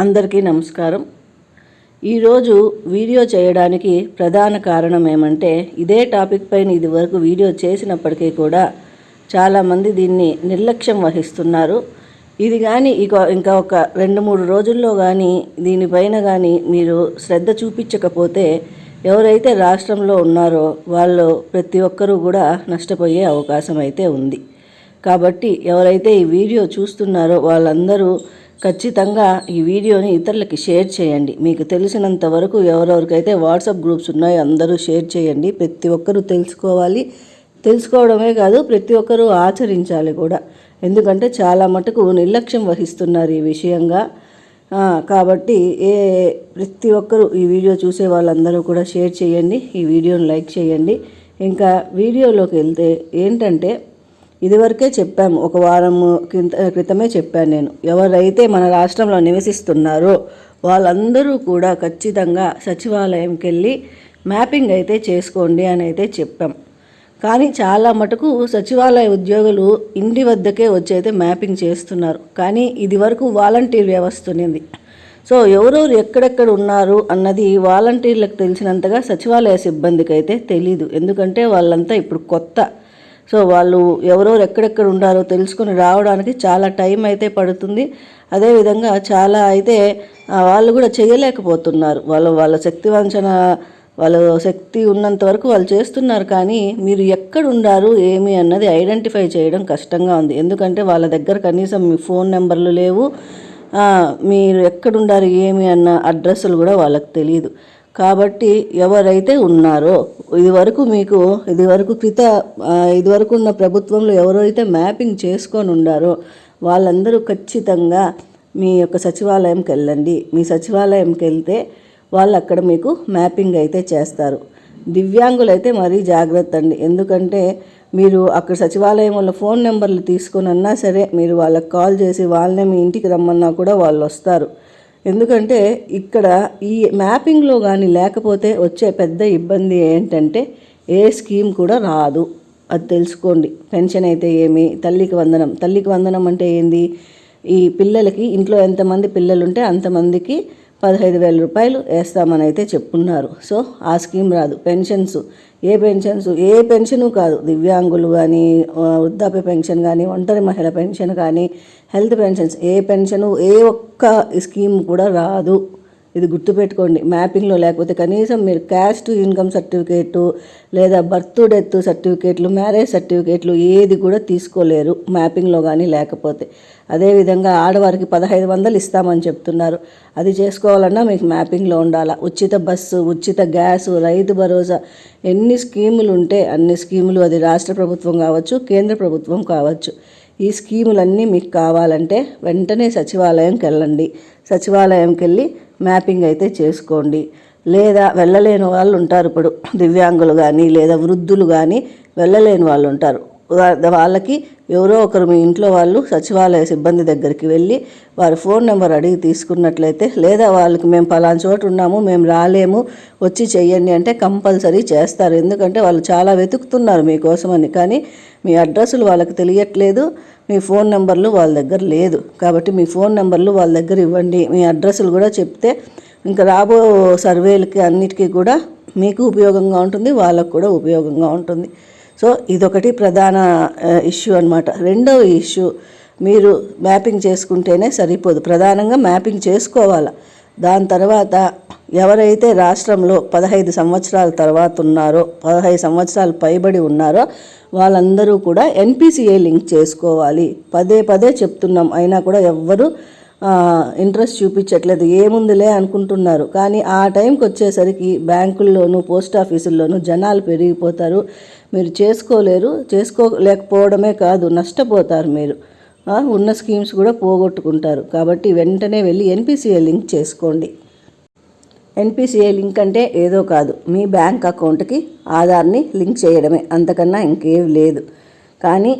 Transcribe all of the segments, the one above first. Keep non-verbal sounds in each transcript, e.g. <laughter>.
అందరికీ నమస్కారం. ఈరోజు వీడియో చేయడానికి ప్రధాన కారణం ఏమంటే ఇదే టాపిక్ పైన ఇది వరకు వీడియో చేసినప్పటికీ కూడా చాలామంది దీన్ని నిర్లక్ష్యం వహిస్తున్నారు. ఇది కానీ ఇక ఇంకా ఒక రెండు మూడు రోజుల్లో కానీ దీనిపైన కానీ మీరు శ్రద్ధ చూపించకపోతే ఎవరైతే రాష్ట్రంలో ఉన్నారో వాళ్ళు ప్రతి ఒక్కరూ కూడా నష్టపోయే అవకాశం అయితే ఉంది. కాబట్టి ఎవరైతే ఈ వీడియో చూస్తున్నారో వాళ్ళందరూ ఖచ్చితంగా ఈ వీడియోని ఇతరులకి షేర్ చేయండి. మీకు తెలిసినంత వరకు ఎవరెవరికైతే వాట్సాప్ గ్రూప్స్ ఉన్నాయో అందరూ షేర్ చేయండి. ప్రతి ఒక్కరూ తెలుసుకోవాలి. తెలుసుకోవడమే కాదు ప్రతి ఒక్కరూ ఆచరించాలి కూడా. ఎందుకంటే చాలా మటుకు నిర్లక్ష్యం వహిస్తున్నారు ఈ విషయంగా. కాబట్టి ఏ ప్రతి ఒక్కరూ ఈ వీడియో చూసే వాళ్ళందరూ కూడా షేర్ చేయండి. ఈ వీడియోని లైక్ చేయండి. ఇంకా వీడియోలోకి వెళ్తే ఏంటంటే ఇదివరకే చెప్పాము ఒక వారం కింద క్రితమే చెప్పాను నేను. ఎవరైతే మన రాష్ట్రంలో నివసిస్తున్నారో వాళ్ళందరూ కూడా ఖచ్చితంగా సచివాలయంకి వెళ్ళి మ్యాపింగ్ అయితే చేసుకోండి అని అయితే చెప్పాం. కానీ చాలా మటుకు సచివాలయ ఉద్యోగులు ఇంటి వద్దకే వచ్చి అయితే మ్యాపింగ్ చేస్తున్నారు. కానీ ఇది వరకు వాలంటీర్ వ్యవస్థ ఉన్నింది. సో ఎవరెవరు ఎక్కడెక్కడ ఉన్నారు అన్నది వాలంటీర్లకు తెలిసినంతగా సచివాలయ సిబ్బందికి అయితే తెలీదు. ఎందుకంటే వాళ్ళంతా ఇప్పుడు కొత్త సో వాళ్ళు ఎవరెవరు ఎక్కడెక్కడ ఉండారో తెలుసుకుని రావడానికి చాలా టైం అయితే పడుతుంది. అదేవిధంగా చాలా అయితే వాళ్ళు కూడా చేయలేకపోతున్నారు. వాళ్ళు వాళ్ళ శక్తి వంచన వాళ్ళ శక్తి ఉన్నంత వరకు వాళ్ళు చేస్తున్నారు. కానీ మీరు ఎక్కడ ఉండారు ఏమి అన్నది ఐడెంటిఫై చేయడం కష్టంగా ఉంది. ఎందుకంటే వాళ్ళ దగ్గర కనీసం మీ ఫోన్ నెంబర్లు లేవు. మీరు ఎక్కడుండారు ఏమి అన్న అడ్రస్లు కూడా వాళ్ళకి తెలియదు కాబట్టి ఎవరైతే ఉన్నారో ఇదివరకు మీకు ఇదివరకు క్రిత ఇదివరకు ఉన్న ప్రభుత్వంలో ఎవరైతే మ్యాపింగ్ చేసుకొని ఉండారో వాళ్ళందరూ ఖచ్చితంగా మీ యొక్క సచివాలయంకి వెళ్ళండి. మీ సచివాలయంకి వెళ్తే వాళ్ళు అక్కడ మీకు మ్యాపింగ్ అయితే చేస్తారు. దివ్యాంగులు అయితే మరీ జాగ్రత్త అండి. ఎందుకంటే మీరు అక్కడ సచివాలయం వాళ్ళ ఫోన్ నెంబర్లు తీసుకొని అన్నా సరే మీరు వాళ్ళకి కాల్ చేసి వాళ్ళనే మీ ఇంటికి రమ్మన్నా కూడా వాళ్ళు వస్తారు. ఎందుకంటే ఇక్కడ ఈ మ్యాపింగ్లో కానీ లేకపోతే వచ్చే పెద్ద ఇబ్బంది ఏంటంటే ఏ స్కీమ్ కూడా రాదు. అది తెలుసుకోండి. పెన్షన్ అయితే ఏమి? తల్లికి వందనం. తల్లికి వందనం అంటే ఏంది? ఈ పిల్లలకి ఇంట్లో ఎంతమంది పిల్లలు ఉంటే అంతమందికి పదహైదు వేల రూపాయలు వేస్తామని అయితే చెప్పున్నారు. సో ఆ స్కీమ్ రాదు. పెన్షన్స్ ఏ పెన్షన్స్ ఏ పెన్షను కాదు. దివ్యాంగులు కానీ వృద్ధాప్య పెన్షన్ కానీ ఒంటరి మహిళ పెన్షన్ కానీ హెల్త్ పెన్షన్స్ ఏ పెన్షను ఏ ఒక్క స్కీమ్ కూడా రాదు. ఇది గుర్తుపెట్టుకోండి. మ్యాపింగ్లో లేకపోతే కనీసం మీరు క్యాస్ట్ ఇన్కమ్ సర్టిఫికేటు లేదా బర్త్ డెత్ సర్టిఫికేట్లు మ్యారేజ్ సర్టిఫికేట్లు ఏది కూడా తీసుకోలేరు మ్యాపింగ్లో కానీ లేకపోతే. అదేవిధంగా ఆడవారికి పదహైదు వందలు ఇస్తామని చెప్తున్నారు. అది చేసుకోవాలన్నా మీకు మ్యాపింగ్లో ఉండాలా? ఉచిత బస్సు ఉచిత గ్యాస్ రైతు భరోసా ఎన్ని స్కీములు ఉంటే అన్ని స్కీములు అది రాష్ట్ర ప్రభుత్వం కావచ్చు కేంద్ర ప్రభుత్వం కావచ్చు. ఈ స్కీములన్నీ మీకు కావాలంటే వెంటనే సచివాలయంకి వెళ్ళండి సచివాలయంకి వెళ్ళి మ్యాపింగ్ అయితే చేసుకోండి. లేదా వెళ్ళలేని వాళ్ళు ఉంటారు ఇప్పుడు. దివ్యాంగులు కానీ లేదా వృద్ధులు కానీ వెళ్ళలేని వాళ్ళు ఉంటారు. వాళ్ళకి ఎవరో ఒకరు మీ ఇంట్లో వాళ్ళు సచివాలయ సిబ్బంది దగ్గరికి వెళ్ళి వారి ఫోన్ నెంబర్ అడిగి తీసుకున్నట్లయితే లేదా వాళ్ళకి మేము పలానా చోటు ఉన్నాము మేము రాలేము వచ్చి చెయ్యండి అంటే కంపల్సరీ చేస్తారు. ఎందుకంటే వాళ్ళు చాలా వెతుకుతున్నారు మీకోసమని. కానీ మీ అడ్రస్సులు వాళ్ళకి తెలియట్లేదు మీ ఫోన్ నెంబర్లు వాళ్ళ దగ్గర లేదు. కాబట్టి మీ ఫోన్ నెంబర్లు వాళ్ళ దగ్గర ఇవ్వండి. మీ అడ్రస్లు కూడా చెప్తే ఇంకా రాబో సర్వేలకి అన్నిటికీ కూడా మీకు ఉపయోగంగా ఉంటుంది వాళ్ళకు కూడా ఉపయోగంగా ఉంటుంది. సో ఇదొకటి ప్రధాన ఇష్యూ అన్నమాట. రెండవ ఇష్యూ మీరు మ్యాపింగ్ చేసుకుంటేనే సరిపోదు. ప్రధానంగా మ్యాపింగ్ చేసుకోవాలి. దాని తర్వాత ఎవరైతే రాష్ట్రంలో పదహైదు సంవత్సరాల తర్వాత ఉన్నారో పదహైదు సంవత్సరాలు పైబడి ఉన్నారో వాళ్ళందరూ కూడా ఎన్పిసిఏ లింక్ చేసుకోవాలి. పదే పదే చెప్తున్నాం. అయినా కూడా ఎవ్వరు ఇంట్రెస్ట్ చూపించట్లేదు ఏముందిలే అనుకుంటున్నారు. కానీ ఆ టైంకి వచ్చేసరికి బ్యాంకుల్లోనూ పోస్ట్ ఆఫీసుల్లోనూ జనాలు పెరిగిపోతారు. మీరు చేసుకోలేరు చేసుకోలేకపోవడమే కాదు నష్టపోతారు మీరు. ఉన్న స్కీమ్స్ కూడా పోగొట్టుకుంటారు. కాబట్టి వెంటనే వెళ్ళి ఎన్పిసిఐ లింక్ చేసుకోండి. ఎన్పిసిఐ లింక్ అంటే ఏదో కాదు. మీ బ్యాంక్ అకౌంట్కి ఆధార్ని లింక్ చేయడమే. అంతకన్నా ఇంకేం లేదు. కానీ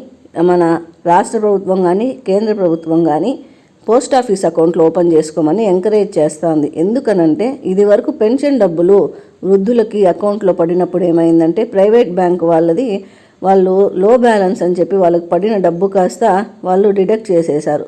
మన రాష్ట్ర ప్రభుత్వం కానీ కేంద్ర ప్రభుత్వం కానీ పోస్ట్ ఆఫీస్ అకౌంట్లు ఓపెన్ చేసుకోమని ఎంకరేజ్ చేస్తుంది. ఎందుకనంటే ఇది వరకు పెన్షన్ డబ్బులు వృద్ధులకి అకౌంట్లో పడినప్పుడు ఏమైందంటే ప్రైవేట్ బ్యాంక్ వాళ్ళది వాళ్ళు లో బ్యాలెన్స్ అని చెప్పి వాళ్ళకి పడిన డబ్బు కాస్త వాళ్ళు డిడక్ట్ చేసేశారు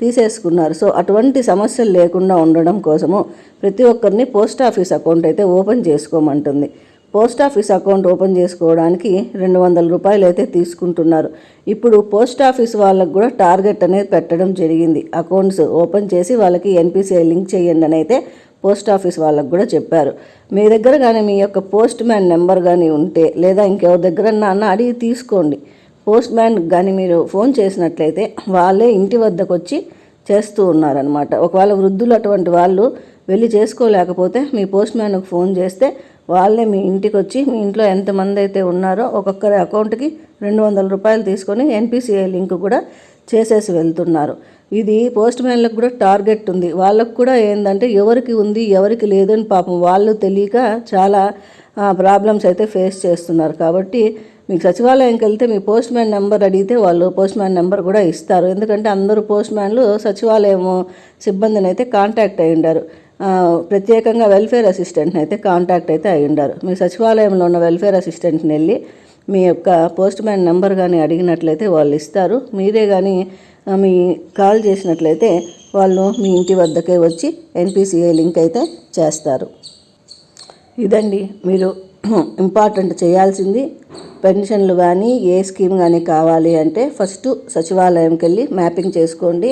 తీసేసుకున్నారు. సో అటువంటి సమస్యలు లేకుండా ఉండడం కోసము ప్రతి ఒక్కరిని పోస్ట్ ఆఫీస్ అకౌంట్ అయితే ఓపెన్ చేసుకోమంటుంది. పోస్ట్ ఆఫీస్ అకౌంట్ ఓపెన్ చేసుకోవడానికి రెండు వందల రూపాయలు అయితే తీసుకుంటున్నారు. ఇప్పుడు పోస్ట్ ఆఫీస్ వాళ్ళకు కూడా టార్గెట్ అనేది పెట్టడం జరిగింది. అకౌంట్స్ ఓపెన్ చేసి వాళ్ళకి ఎన్పిసిఐ లింక్ చేయండి అని అయితే పోస్ట్ ఆఫీస్ వాళ్ళకు కూడా చెప్పారు. మీ దగ్గర కానీ మీ యొక్క పోస్ట్ మ్యాన్ నెంబర్ కానీ ఉంటే లేదా ఇంకెవరి దగ్గర అన్న అడిగి తీసుకోండి. పోస్ట్ మ్యాన్ కానీ మీరు ఫోన్ చేసినట్లయితే వాళ్ళే ఇంటి వద్దకు వచ్చి చేస్తూ ఉన్నారనమాట ఒకవేళ వృద్ధులు అటువంటి వాళ్ళు వెళ్ళి చేసుకోలేకపోతే మీ పోస్ట్ మ్యాన్కు ఫోన్ చేస్తే వాళ్ళే మీ ఇంటికి వచ్చి మీ ఇంట్లో ఎంతమంది అయితే ఉన్నారో ఒక్కొక్కరి అకౌంట్కి రెండు వందల రూపాయలు తీసుకొని ఎన్పిసిఐ లింక్ కూడా చేసేసి వెళ్తున్నారు. ఇది పోస్ట్ మ్యాన్లకు కూడా టార్గెట్ ఉంది. వాళ్ళకు కూడా ఏంటంటే ఎవరికి ఉంది ఎవరికి లేదని పాపం వాళ్ళు తెలియక చాలా ప్రాబ్లమ్స్ అయితే ఫేస్ చేస్తున్నారు. కాబట్టి మీకు సచివాలయంకి వెళ్తే మీ పోస్ట్ మ్యాన్ నెంబర్ అడిగితే వాళ్ళు పోస్ట్ మ్యాన్ నెంబర్ కూడా ఇస్తారు. ఎందుకంటే అందరూ పోస్ట్ మ్యాన్లు సచివాలయం సిబ్బందిని అయితే కాంటాక్ట్ అయి ఉండారు ప్రత్యేకంగా వెల్ఫేర్ అసిస్టెంట్ని అయితే కాంటాక్ట్ అయితే అయి ఉండారు. మీ సచివాలయంలో ఉన్న వెల్ఫేర్ అసిస్టెంట్ని వెళ్ళి మీ యొక్క పోస్ట్ మ్యాన్ నెంబర్ కానీ అడిగినట్లయితే వాళ్ళు ఇస్తారు. మీరే కానీ మీ కాల్ చేసినట్లయితే వాళ్ళు మీ ఇంటి వద్దకే వచ్చి ఎన్పిసిఐ లింక్ అయితే చేస్తారు. ఇదండి మీరు <clears throat> ఇంపార్టెంట్ చేయాల్సింది. పెన్షన్లు కానీ ఏ స్కీమ్ కానీ కావాలి అంటే ఫస్ట్ సచివాలయంకి వెళ్ళి మ్యాపింగ్ చేసుకోండి.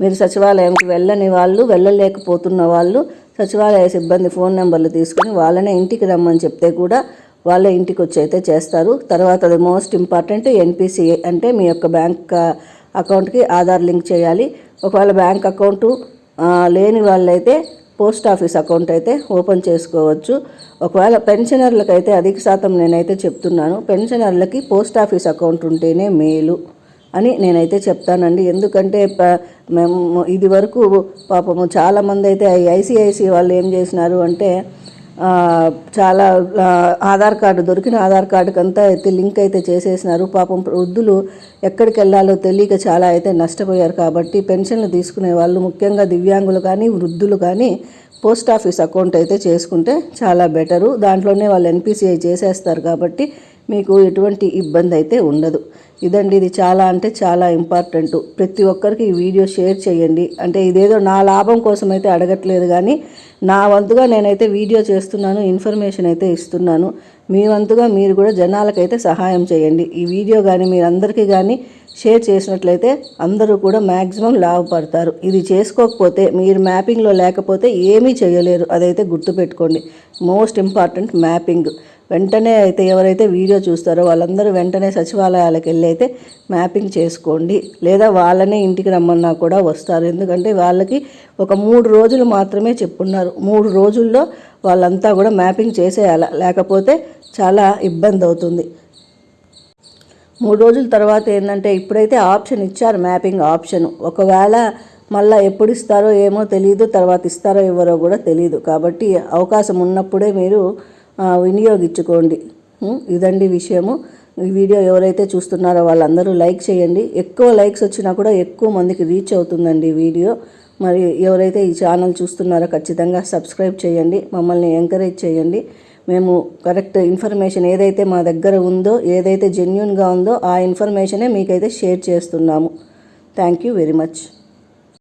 మీరు సచివాలయంకి వెళ్ళని వాళ్ళు వెళ్ళలేకపోతున్న వాళ్ళు సచివాలయ సిబ్బంది ఫోన్ నెంబర్లు తీసుకుని వాళ్ళనే ఇంటికి రమ్మని చెప్తే కూడా వాళ్ళే ఇంటికి వచ్చి అయితే చేస్తారు. తర్వాత అది మోస్ట్ ఇంపార్టెంట్ ఎన్పిసిఏ అంటే మీ యొక్క బ్యాంక్ అకౌంట్కి ఆధార్ లింక్ చేయాలి. ఒకవేళ బ్యాంక్ అకౌంటు లేని వాళ్ళైతే పోస్ట్ ఆఫీస్ అకౌంట్ అయితే ఓపెన్ చేసుకోవచ్చు. ఒకవేళ పెన్షనర్లకైతే అయితే అధిక శాతం నేనైతే చెప్తున్నాను. పెన్షనర్లకి పోస్ట్ ఆఫీస్ అకౌంట్ ఉంటేనే మేలు. అని నేనైతే చెప్తానండి. ఎందుకంటే మేము ఇది వరకు పాపము చాలామంది అయితే ఐసిఐసి వాళ్ళు ఏం చేసినారు అంటే చాలా ఆధార్ కార్డు దొరికిన ఆధార్ కార్డుకి అంతా అయితే లింక్ అయితే చేసేసినారు. పాపం వృద్ధులు ఎక్కడికి వెళ్ళాలో తెలియక చాలా అయితే నష్టపోయారు. కాబట్టి పెన్షన్లు తీసుకునే వాళ్ళు ముఖ్యంగా దివ్యాంగులు కానీ వృద్ధులు కానీ పోస్ట్ ఆఫీస్ అకౌంట్ అయితే చేసుకుంటే చాలా బెటరు. దాంట్లోనే వాళ్ళు ఎన్పిసిఐ చేసేస్తారు కాబట్టి మీకు ఎటువంటి ఇబ్బంది అయితే ఉండదు. ఇదండి ఇది చాలా అంటే చాలా ఇంపార్టెంట్. ప్రతి ఒక్కరికి ఈ వీడియో షేర్ చేయండి. అంటే ఇదేదో నా లాభం కోసం అయితే అడగట్లేదు కానీ నా వంతుగా నేనైతే వీడియో చేస్తున్నాను ఇన్ఫర్మేషన్ అయితే ఇస్తున్నాను. మీ వంతుగా మీరు కూడా జనాలకైతే సహాయం చేయండి. ఈ వీడియో కానీ మీరందరికీ కానీ షేర్ చేసినట్లయితే అందరూ కూడా మ్యాక్సిమం లాభపడతారు. ఇది చేసుకోకపోతే మీరు మ్యాపింగ్లో లేకపోతే ఏమీ చేయలేరు. అదైతే గుర్తుపెట్టుకోండి. Most important mapping. వెంటనే అయితే ఎవరైతే వీడియో చూస్తారో వాళ్ళందరూ వెంటనే సచివాలయాలకు వెళ్ళి అయితే మ్యాపింగ్ చేసుకోండి. లేదా వాళ్ళనే ఇంటికి రమ్మన్నా కూడా వస్తారు. ఎందుకంటే వాళ్ళకి ఒక మూడు రోజులు మాత్రమే చెప్పున్నారు. మూడు రోజుల్లో వాళ్ళంతా కూడా మ్యాపింగ్ చేసేయాల. లేకపోతే చాలా ఇబ్బంది అవుతుంది. మూడు రోజుల తర్వాత ఏంటంటే ఇప్పుడైతే ఆప్షన్ ఇచ్చారు మ్యాపింగ్ ఆప్షన్. ఒకవేళ మళ్ళీ ఎప్పుడు ఇస్తారో ఏమో తెలియదు తర్వాత ఇస్తారో ఇవ్వరో కూడా తెలియదు కాబట్టి అవకాశం ఉన్నప్పుడే మీరు వినియోగించుకోండి. ఇదండి విషయము. ఈ వీడియో ఎవరైతే చూస్తున్నారో వాళ్ళందరూ లైక్ చేయండి. ఎక్కువ లైక్స్ వచ్చినా కూడా ఎక్కువ మందికి రీచ్ అవుతుందండి వీడియో. మరి ఎవరైతే ఈ ఛానల్ చూస్తున్నారో ఖచ్చితంగా సబ్స్క్రైబ్ చేయండి. మమ్మల్ని ఎంకరేజ్ చేయండి. మేము కరెక్ట్ ఇన్ఫర్మేషన్ ఏదైతే మా దగ్గర ఉందో ఏదైతే జెన్యున్గా ఉందో ఆ ఇన్ఫర్మేషనే మీకైతే షేర్ చేస్తున్నాము. Thank you very much